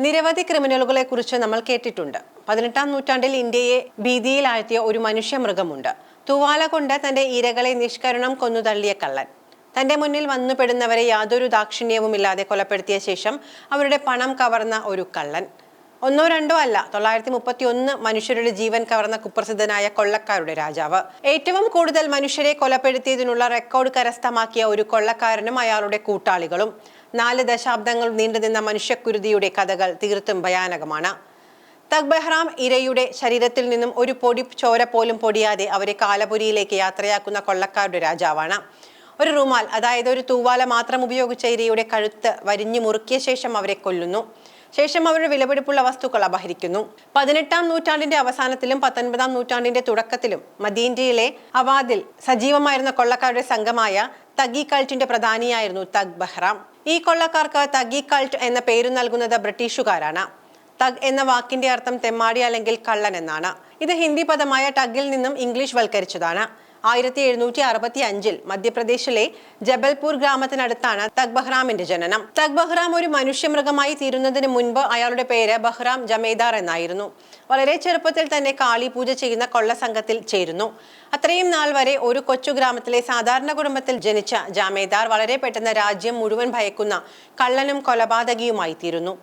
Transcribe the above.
നിരവധി ക്രിമിനലുകളെ കുറിച്ച് നമ്മൾ കേട്ടിട്ടുണ്ട്. പതിനെട്ടാം നൂറ്റാണ്ടിൽ ഇന്ത്യയെ ഭീതിയിലാഴ്ത്തിയ ഒരു മനുഷ്യ മൃഗമുണ്ട് തുവാല കൊണ്ട് തന്റെ ഇരകളെ നിഷ്കരണം കൊന്നു തള്ളിയ കള്ളൻ. തന്റെ മുന്നിൽ വന്നുപെടുന്നവരെ യാതൊരു ദാക്ഷിണ്യവുമില്ലാതെ കൊലപ്പെടുത്തിയ ശേഷം അവരുടെ പണം കവർന്ന ഒരു കള്ളൻ. ഒന്നോ രണ്ടോ അല്ല തൊള്ളായിരത്തി മുപ്പത്തി ഒന്ന് മനുഷ്യരുടെ ജീവൻ കവർന്ന കുപ്രസിദ്ധനായ കൊള്ളക്കാരുടെ രാജാവ്. ഏറ്റവും കൂടുതൽ മനുഷ്യരെ കൊലപ്പെടുത്തിയതിനുള്ള റെക്കോർഡ് കരസ്ഥമാക്കിയ ഒരു കൊള്ളക്കാരനും അയാളുടെ കൂട്ടാളികളും. നാല് ദശാബ്ദങ്ങൾ നീണ്ടുനിന്ന മനുഷ്യക്കുരുതിയുടെ കഥകൾ തീർത്തും ഭയാനകമാണ്. തഗ് ബെഹ്റാം ഇരയുടെ ശരീരത്തിൽ നിന്നും ഒരു പൊടി ചോര പോലും പൊടിയാതെ അവരെ കാലപുരിയിലേക്ക് യാത്രയാക്കുന്ന കൊള്ളക്കാരുടെ രാജാവാണ്. ഒരു റൂമാൽ അതായത് ഒരു തൂവാല മാത്രം ഉപയോഗിച്ച ഇരയുടെ കഴുത്ത് വരിഞ്ഞു മുറുക്കിയ ശേഷം അവരെ കൊല്ലുന്നു. ശേഷം അവരുടെ വിലപിടിപ്പുള്ള വസ്തുക്കൾ അപഹരിക്കുന്നു. പതിനെട്ടാം നൂറ്റാണ്ടിന്റെ അവസാനത്തിലും പത്തൊൻപതാം നൂറ്റാണ്ടിന്റെ തുടക്കത്തിലും മദീൻഡിയിലെ അവാദിൽ സജീവമായിരുന്ന കൊള്ളക്കാരുടെ സംഘമായ തഗി കൾട്ടിന്റെ പ്രധാനിയായിരുന്നു തഗ് ബഹ്റാം. ഈ കൊള്ളക്കാർക്ക് തഗി കൾട്ട് എന്ന പേര് നൽകുന്നത് ബ്രിട്ടീഷുകാരാണ്. തഗ് എന്ന വാക്കിന്റെ അർത്ഥം തെമ്മാടി അല്ലെങ്കിൽ കള്ളൻ എന്നാണ്. ഇത് ഹിന്ദി പദമായ ടഗിൽ നിന്നും ഇംഗ്ലീഷ് വൽക്കരിച്ചതാണ്. ആയിരത്തി എഴുന്നൂറ്റി അറുപത്തി അഞ്ചിൽ മധ്യപ്രദേശിലെ ജബൽപൂർ ഗ്രാമത്തിനടുത്താണ് തഗ് ബഹ്റാമിന്റെ ജനനം. തഗ് ബഹ്റാം ഒരു മനുഷ്യമൃഗമായി തീരുന്നതിന് മുൻപ് അയാളുടെ പേര് ബഹ്റാം ജമേദാർ എന്നായിരുന്നു. വളരെ ചെറുപ്പത്തിൽ തന്നെ കാളി പൂജ ചെയ്യുന്ന കൊള്ള സംഘത്തിൽ ചേരുന്നു. അത്രയും നാൾ വരെ ഒരു കൊച്ചു ഗ്രാമത്തിലെ സാധാരണ കുടുംബത്തിൽ ജനിച്ച ജാമേദാർ വളരെ പെട്ടെന്ന് രാജ്യം മുഴുവൻ ഭയക്കുന്ന കള്ളനും കൊലപാതകിയുമായി തീരുന്നു.